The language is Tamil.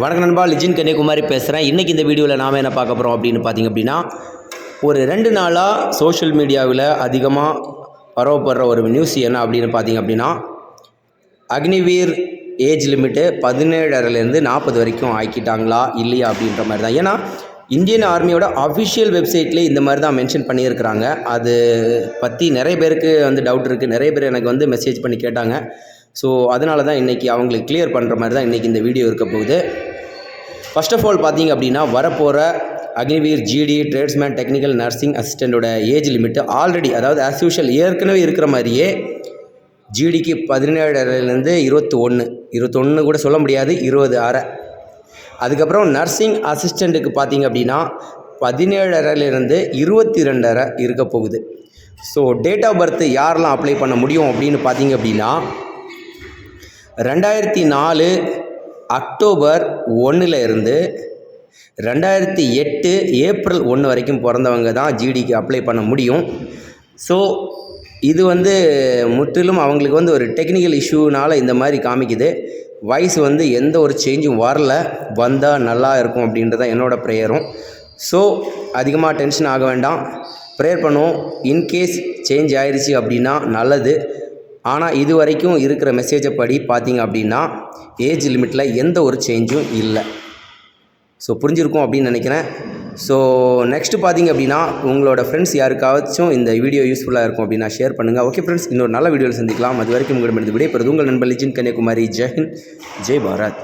வணக்கம் நண்பா லிஜின் கன்னியாகுமரி பேசுகிறேன் இன்றைக்கி இந்த வீடியோவில் நாம் என்ன பார்க்க போகிறோம் அப்படின்னு பார்த்தீங்க அப்படின்னா ஒரு ரெண்டு நாளாக சோஷியல் மீடியாவில் அதிகமாக பரவப்படுற ஒரு நியூஸ் என்ன அப்படின்னு பார்த்தீங்க அப்படின்னா அக்னிவீர் ஏஜ் லிமிட்டு பதினேழரைலேருந்து நாற்பது வரைக்கும் ஆக்கிட்டாங்களா இல்லையா அப்படின்ற மாதிரி தான். ஏன்னா இந்தியன் ஆர்மியோட அஃபிஷியல் வெப்சைட்லேயே இந்த மாதிரி தான் மென்ஷன் பண்ணியிருக்கிறாங்க. அது பற்றி நிறைய பேருக்கு வந்து டவுட் இருக்குது நிறைய பேர் எனக்கு வந்து மெசேஜ் பண்ணி கேட்டாங்க. ஸோ அதனால தான் இன்றைக்கி அவங்களுக்கு கிளியர் பண்ணுற மாதிரி தான் இன்றைக்கி இந்த வீடியோ இருக்க போகுது. ஃபர்ஸ்ட் ஆஃப் ஆல் பார்த்தீங்க அப்படின்னா வரப்போகிற Agniveer GD tradesman technical nursing அசிஸ்டண்ட்டோட age limit already அதாவது ஆஸ் யூஷுவல் ஏற்கனவே இருக்கிற மாதிரியே ஜிடிக்கு பதினேழுலேருந்து இருபத்தி ஒன்று இருபத்தொன்று கூட சொல்ல முடியாது இருபது அரை. அதுக்கப்புறம் நர்சிங் அசிஸ்டண்ட்டுக்கு பார்த்தீங்க அப்படின்னா பதினேழரைலேருந்து இருபத்தி ரெண்டரை இருக்க போகுது. ஸோ டேட் ஆஃப் பர்த் யாரெல்லாம் அப்ளை பண்ண முடியும் அப்படின்னு பார்த்தீங்க அப்படின்னா ரெண்டாயிரத்தி நாலு அக்டோபர் ஒன்றில் இருந்து ரெண்டாயிரத்தி எட்டு ஏப்ரல் ஒன்று வரைக்கும் பிறந்தவங்க தான் ஜிடிக்கு அப்ளை பண்ண முடியும். ஸோ இது வந்து முற்றிலும் அவங்களுக்கு வந்து ஒரு டெக்னிக்கல் இஷ்யூனால் இந்த மாதிரி காமிக்குது. வயசு வந்து எந்த ஒரு சேஞ்சும் வரல. வந்தால் நல்லா இருக்கும் அப்படின்றது தான் என்னோடய ப்ரேயரும். ஸோ அதிகமாக டென்ஷன் ஆக வேண்டாம். ப்ரேயர் பண்ணுவோம். இன்கேஸ் சேஞ்ச் ஆயிடுச்சு அப்படின்னா நல்லது. ஆனால் இது வரைக்கும் இருக்கிற மெசேஜை படி பார்த்தீங்க அப்படின்னா ஏஜ் லிமிட்டில் எந்த ஒரு சேஞ்சும் இல்லை. ஸோ புரிஞ்சிருக்கும் அப்படின்னு நினைக்கிறேன். ஸோ நெக்ஸ்ட் பார்த்தீங்க அப்படின்னா உங்களோட ஃப்ரெண்ட்ஸ் யாருக்காச்சும் இந்த வீடியோ யூஸ்ஃபுல்லாக இருக்கும் அப்படின்னா ஷேர் பண்ணுங்கள் ஓகே ஃப்ரெண்ட்ஸ் இன்னொரு நல்ல வீடியோவில் சந்திக்கலாம். அது வரைக்கும் உங்களிடமிருந்து விடைபெறுது உங்கள் நண்பர் லிஜின் கன்னியாகுமரி. ஜெய்ஹிந்த் ஜெய் பாரத்.